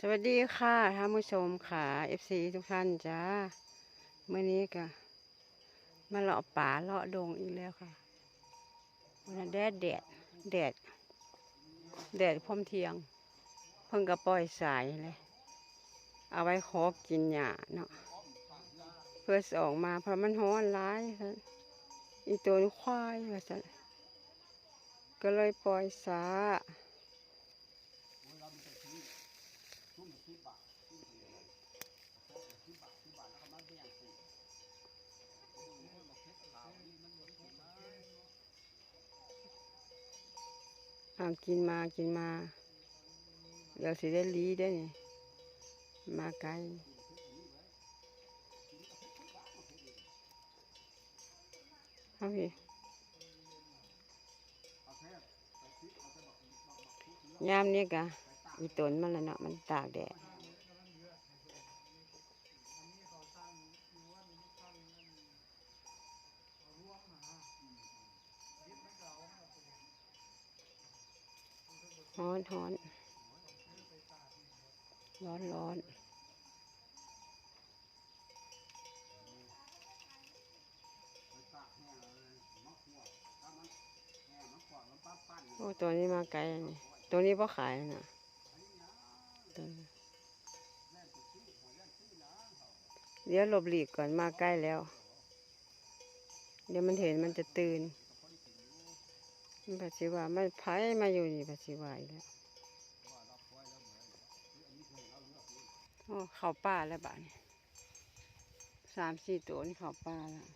สวัสดีค่ะท่านผู้ชมค่ะ FC ทุกท่านจ้าเมื่อนี้ก็มาเลาะป่าเลาะดงอีกแล้วค่ะวันนั้แดดแดดแดดแดดพรมเทียง เพิ่งก็ปล่อยสายเลย เอาไว้ขอกินหญ้าเนาะเพื่อสออกมาเพราะมันร้อนร้ายอีตัวนี้ควายว่าซะก็เลยปล่อยสา เอากินมากินมา เดี๋ยวสิได้ลีได้นี่มาไกลเอาพี่ยามนี้กะอีตนมันละเนาะมันตากแดด ร้อนร้อนร้อนร้อนโอ้ตัวนี้มาไกลแล้วนี่ตัวนี้พอขายนะตัวเดี๋ยวหลบหลีกก่อนมาใกล้แล้ว เดี๋ยวมันเห็นมันจะตื่น ปัจจิว่ามันไผมาอยู่นี่ปัจจิว่าอีกแล้วโอ้เข้าป่าแล้วบ้านสามสี่ตัวนี่เข้าป่าแล้ว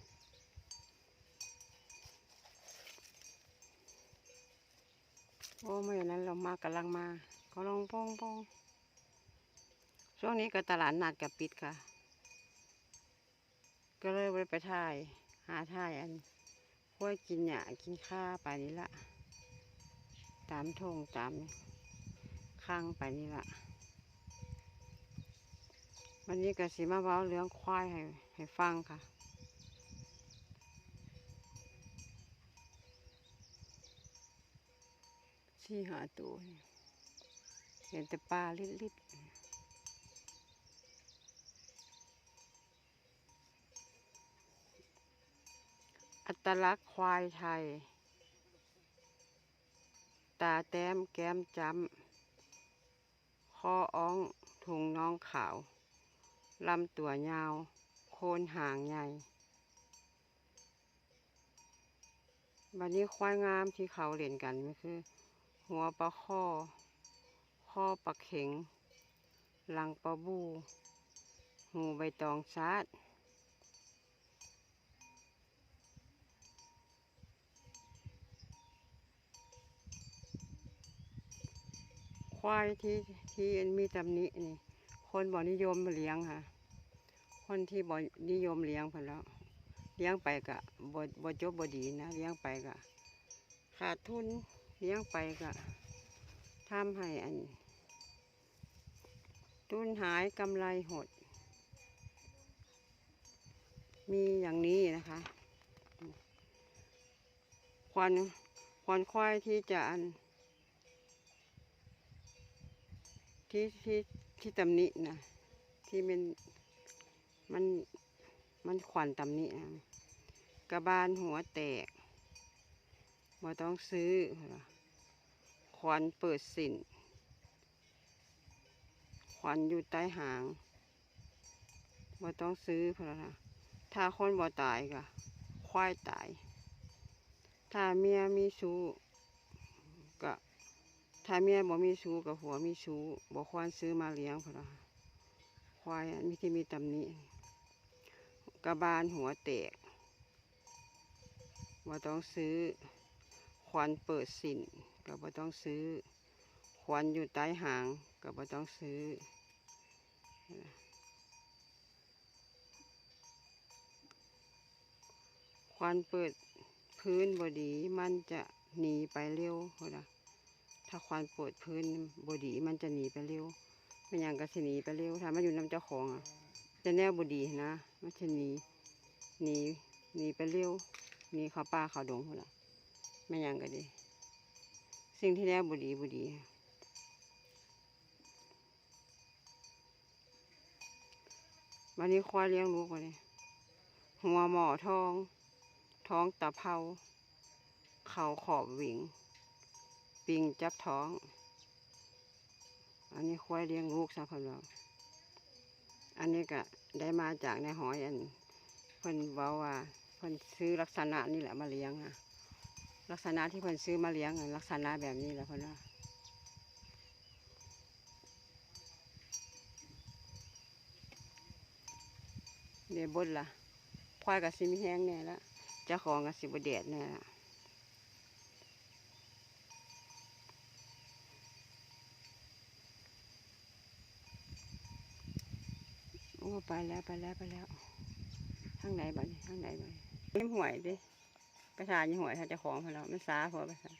โอ้เมื่อนั้นเรามากำลังมาก็ลองป้องปองช่วงนี้ก็ตลาดนัดกับปิดค่ะ ก็เลยไปไปถ่าย หาถ่ายอัน พวกกินหญ้ากินข้าไปนี่ละ ตามทงตามข้างไปนี่ละวันนี้ก็สีมาเว้าเรื่องควายให้ให้ฟังค่ะสี่หาตัวนี่เห็นแต่ปลาลิดลิ อัตลักษณ์ควายไทย ตาแต้มแก้มจำคออ้องถุงน้องขาว ลำตัวยาว โคนหางใหญ่วันนี้ควายงามที่เขาเล่นกันก็คือ หัวปลาข้อ ข้อปลาเข็ง หลังปลาบู หูใบตองซาด ควายที่ที่มีตำหนินี่ คนบ่นิยมเลี้ยงค่ะ คนที่บ่นิยมเลี้ยงเพิ่นแล้วเลี้ยงไปกะบ่บ่จบบ่ดีนะเลี้ยงไปกะขาดทุนเลี้ยงไปกะทำให้อัน ทุนหายกำไรหด มีอย่างนี้นะคะควันควันควายที่จะอัน ที่ที่ที่ตำหนินะที่มันมันมันขวัญตำหนินะกระบาลหัวแตกบ่ต้องซื้อขวัญเปิดสินขวัญอยู่ใต้หางบ่ต้องซื้อพอละถ้าคนบ่ตายก็ควายตาย ถ้าเมียมีชู้ ถ้าเมียบ่มีชู้กับผัวมีชู้บ่ควรซื้อมาเลี้ยงพุ่นล่ะควายอันมีที่มีตำหนิกระบาลหัวแตกบ่ต้องซื้อ ควันเปิดสินก็บ่ต้องซื้อ ควันอยู่ใต้หางก็บ่ต้องซื้อ ควันเปิดพื้นบดีมันจะหนีไปเร็วพุ่นล่ะ ถ้าควันเปิดพื้นบดีมันจะหนีไปเร็วไม่อย่างก็สหนีไปเร็วถ้ามันอยู่น้ำเจ้าของอะจะแนวบดีนะมันจะหนีหนีหนีไปเร็วหนีเขาป่าเขาดงพุ่นละไม่อย่างก็ดี สิ่งที่แนวบดีบดีวันนี้ควายเลี้ยงลูกวันนี้หัวหมอทอง ท้องตะเภาเขาขอบหวิง ปิงจับท้อง อันนี้ควายเลี้ยงลูกสักคนเราอันนี้ก็ได้มาจากในหอยอันเพิ่นเว้าว่าเพิ่นซื้อลักษณะนี่แหละมาเลี้ยงอะลักษณะที่เพิ่นซื้อมาเลี้ยงลักษณะแบบนี้แหละเพิ่นว่าเดี๋ยวบดละควายกับสิมีแห้งแน่ละเจ้าของกับสิบเดดแน่ละ โอ้ ไปแล้วไปแล้วไปแล้วทางไหนบ้านี้ทางไหนบ้านี้ยิ้มหวยดิไปทานยิ้มหวยถ้าจ้าของพอแล้วมันซาพอไปทาน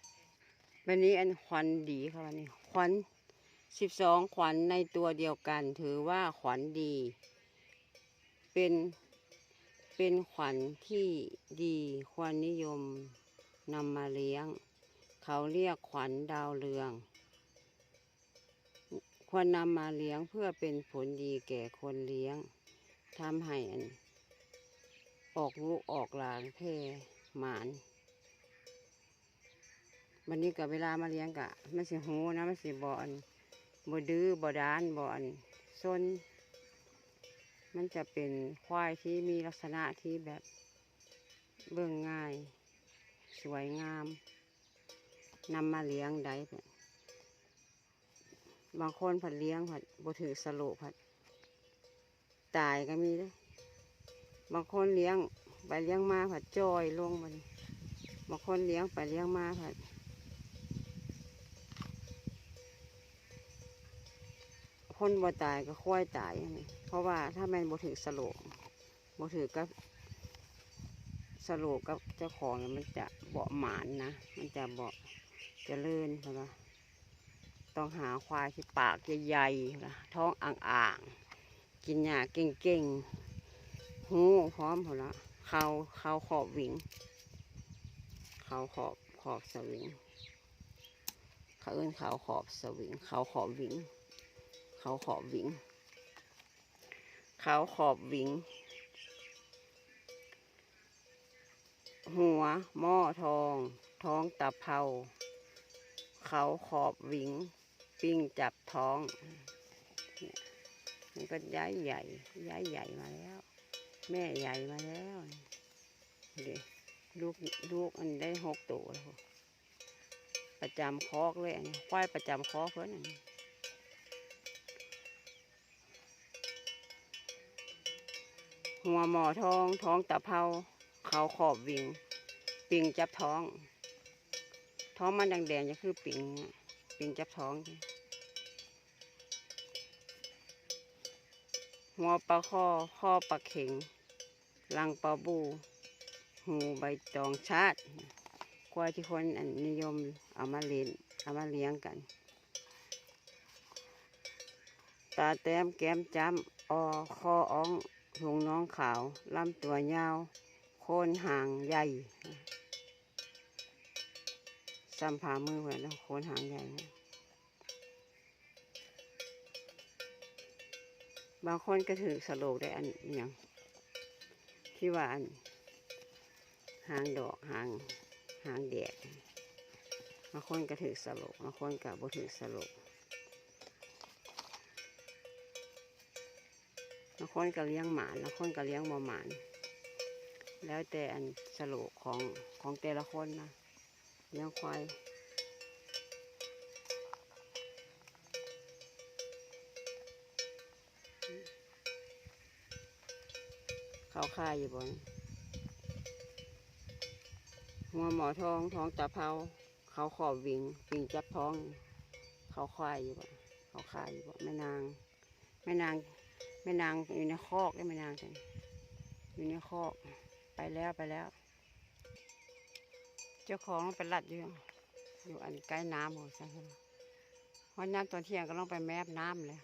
วันนี้อันควันดีค่ะวันนี้ควันสิบสองขวัญในตัวเดียวกัน ถือว่าขวัญดี เป็นเป็นขวัญที่ดีควรนิยมนำมาเลี้ยง เขาเรียกขวัญดาวเรือง ควรนำมาเลี้ยงเพื่อเป็นผลดีแก่คนเลี้ยงทำให้ออกลูกออกหลานแพหมานวันนี้กับเวลามาเลี้ยงกะมันสิหูนะมันสิบอนบดื้อบ่ดานบอันซนมันจะเป็นควายที่มีลักษณะที่แบบเบิ่งง่าย สวยงามนำมาเลี้ยงได้ บางคนผัดเลี้ยงผัดบ่ถือสโลผัดตายก็มีเด้อบางคนเลี้ยงไปเลี้ยงมาผัดจอยลงมันบางคนเลี้ยงไปเลี้ยงมาผัดคนบ่ตายก็ควายตายนี่เพราะว่าถ้าแม่นบ่ถือสโลบ่ถือกับสโลกับเจ้าของมันจะเบาหมานนะ มันจะเบาเจริญใช่ปะ ต้องหาควายที่ปากใหญ่ๆท้องอ่างๆ กินหญ้าเก่งๆ หูพร้อมหมดละเขาเขาขอบวิง เขาขอบขอบสวิง เขาเอิ้นเขาขอบสวิง เขาขอบวิง เขาขอบวิง เขาขอบวิง หัวหม้อทอง ท้องตะเภาเขาขอบวิง ปิ้งจับท้องนี่ยมันก็ย้ายใหญ่ ย้ายใหญ่มาแล้ว แม่ใหญ่มาแล้วเด็ลูกลูกอันได้หกตัวแล้วประจำคอกเลยอันนี้ควายประจำคอกเพื่อนหัวหมอทองท้องตะเภาเขาขอบวิง ปิงจับท้อง ท้องมันแดงๆจะคือปิงปิงจับท้อง หัวปลาข้อข้อปลาเข็ง ลังปลาบู หูใบตองชาติควาที่คนอันนิยมเอามาเลี้ยงเอามาเลี้ยงกัน ตาแต้มแก้มจ้ำออคออ่องหุงน้องขาวลำตัวยาว โคนหางใหญ่สัมผามือเหมือนโคนหางใหญ่นะ บางคนก็ถือสโลกได้อันอย่างที่ว่าอันหางดอกหางหางแดดบางคนก็ถือสโลกบางคนก็บ่ถือสโลกบางคนก็เลี้ยงหมานบางคนก็เลี้ยงบ่หมาน แล้วแต่อันสโลกของของแต่ละคนนะเลี้ยงควาย เขาค่ายอยู่บนหัวหมอทองท้องตาเภาเขาขอบวิงวิงจับท้อง เขาควายอยู่บ่เขาค่ายอยู่บ่แม่นางแม่นางแม่นางอยู่ในคอกแม่นางจังอยู่ในคอกไปแล้วไปแล้ว เจ้าของไปลัดอยู่อยู่อันใกล้น้ำหัวใช่ไหมเพราะน้ำตอนเที่ยงก็ต้องไปแมบน้ำเลย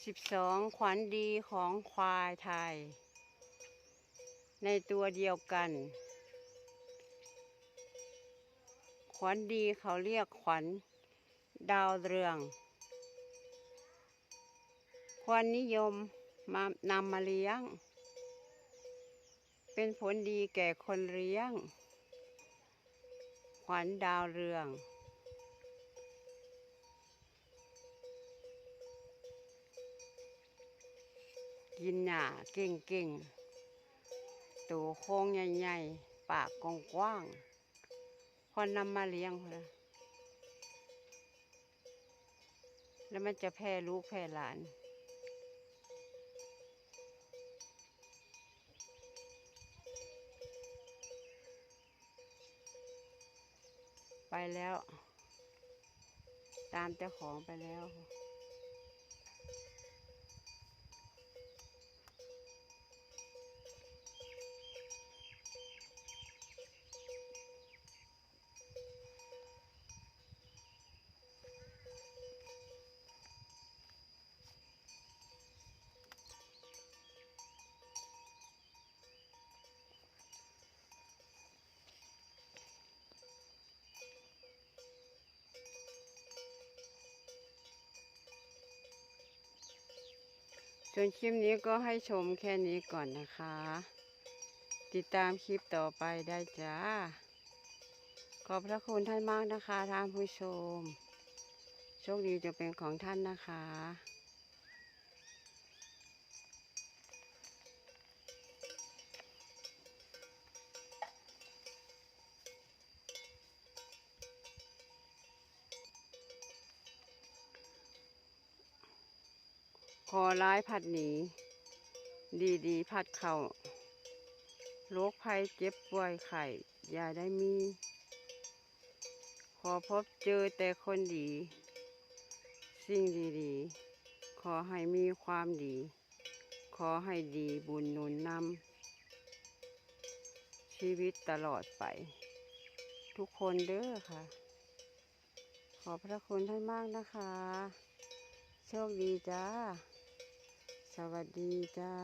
62 ขวัญดีของควายไทย ในตัวเดียวกัน ขวัญดีเขาเรียกขวัญดาวเรือง ควรนิยมมานำมาเลี้ยง เป็นผลดีแก่คนเลี้ยง ขวัญดาวเรือง กินหนาเก่งเก่งๆตัวโค้งใหญ่ๆ ปากกว้างๆพอนำมาเลี้ยงพุ่นะแล้วมันจะแพร่ลูกแพร่หลานไปแล้ว ตามเจ้าของไปแล้ว ส่วนคลิปนี้ก็ให้ชมแค่นี้ก่อนนะคะ ติดตามคลิปต่อไปได้จ้า ขอบพระคุณท่านมากนะคะท่านผู้ชม โชคดีจะเป็นของท่านนะคะ ขอร้ายผัดหนี ดีดีผัดเข่าโรคภัยเจ็บป่วยไข้อย่าได้มี ขอพบเจอแต่คนดี สิ่งดีๆ ขอให้มีความดี ขอให้ดีบุญนุนนำชีวิตตลอดไป ทุกคนเด้อค่ะ ขอพระคุณท่านมากนะคะ โชคดีจ้า สวัสดีจ้า